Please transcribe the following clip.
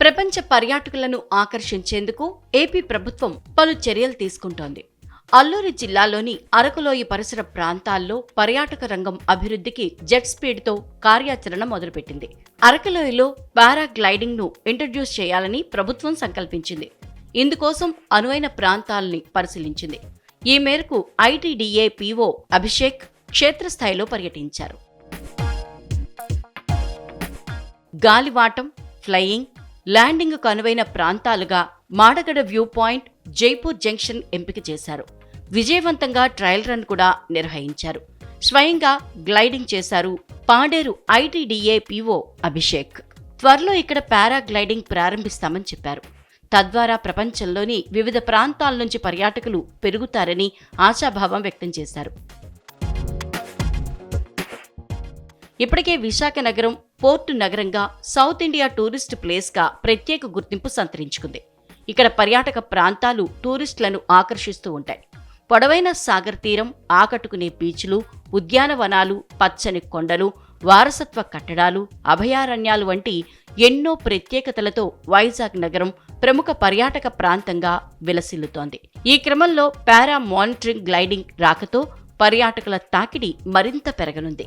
ప్రపంచ పర్యాటకులను ఆకర్షించేందుకు ఏపీ ప్రభుత్వం పలు చర్యలు తీసుకుంటోంది. అల్లూరి జిల్లాలోని అరకులోయ పరిసర ప్రాంతాల్లో పర్యాటక రంగం అభివృద్ధికి జెట్ స్పీడ్తో కార్యాచరణ మొదలుపెట్టింది. అరకులోయలో పారాగ్లైడింగ్ను ఇంట్రడ్యూస్ చేయాలని ప్రభుత్వం సంకల్పించింది. ఇందుకోసం అనువైన ప్రాంతాల్ని పరిశీలించింది. ఈ మేరకు ఐటీడీఏ పీఓ అభిషేక్ క్షేత్రస్థాయిలో పర్యటించారు. గాలివాటం ఫ్లయింగ్ ల్యాండింగ్ కనువైన ప్రాంతాలుగా Madagada view point Jaipur junction ఎంపిక చేశారు. విజయవంతంగా ట్రయల్ రన్ కూడా నిర్వహించారు. స్వయంగా గ్లైడింగ్ చేశారు పాడేరు ఐటీడీఏ పీఓ అభిషేక్. త్వరలో ఇక్కడ పారాగ్లైడింగ్ ప్రారంభిస్తామని చెప్పారు. తద్వారా ప్రపంచంలోని వివిధ ప్రాంతాల నుంచి పర్యాటకులు పెరుగుతారని ఆశాభావం వ్యక్తం చేశారు. ఇప్పటికే విశాఖ నగరం పోర్టు నగరంగా సౌత్ ఇండియా టూరిస్ట్ ప్లేస్గా ప్రత్యేక గుర్తింపు సంతరించుకుంది. ఇక్కడ పర్యాటక ప్రాంతాలు టూరిస్టులను ఆకర్షిస్తూ ఉంటాయి. పొడవైన సాగర్ తీరం ఆకట్టుకునే బీచ్లు ఉద్యానవనాలు పచ్చని కొండలు వారసత్వ కట్టడాలు అభయారణ్యాలు వంటి ఎన్నో ప్రత్యేకతలతో వైజాగ్ నగరం ప్రముఖ పర్యాటక ప్రాంతంగా విలసిల్లుతోంది. ఈ క్రమంలో పారా మానిటరింగ్ గ్లైడింగ్ రాకతో పర్యాటకుల తాకిడి మరింత పెరగనుంది.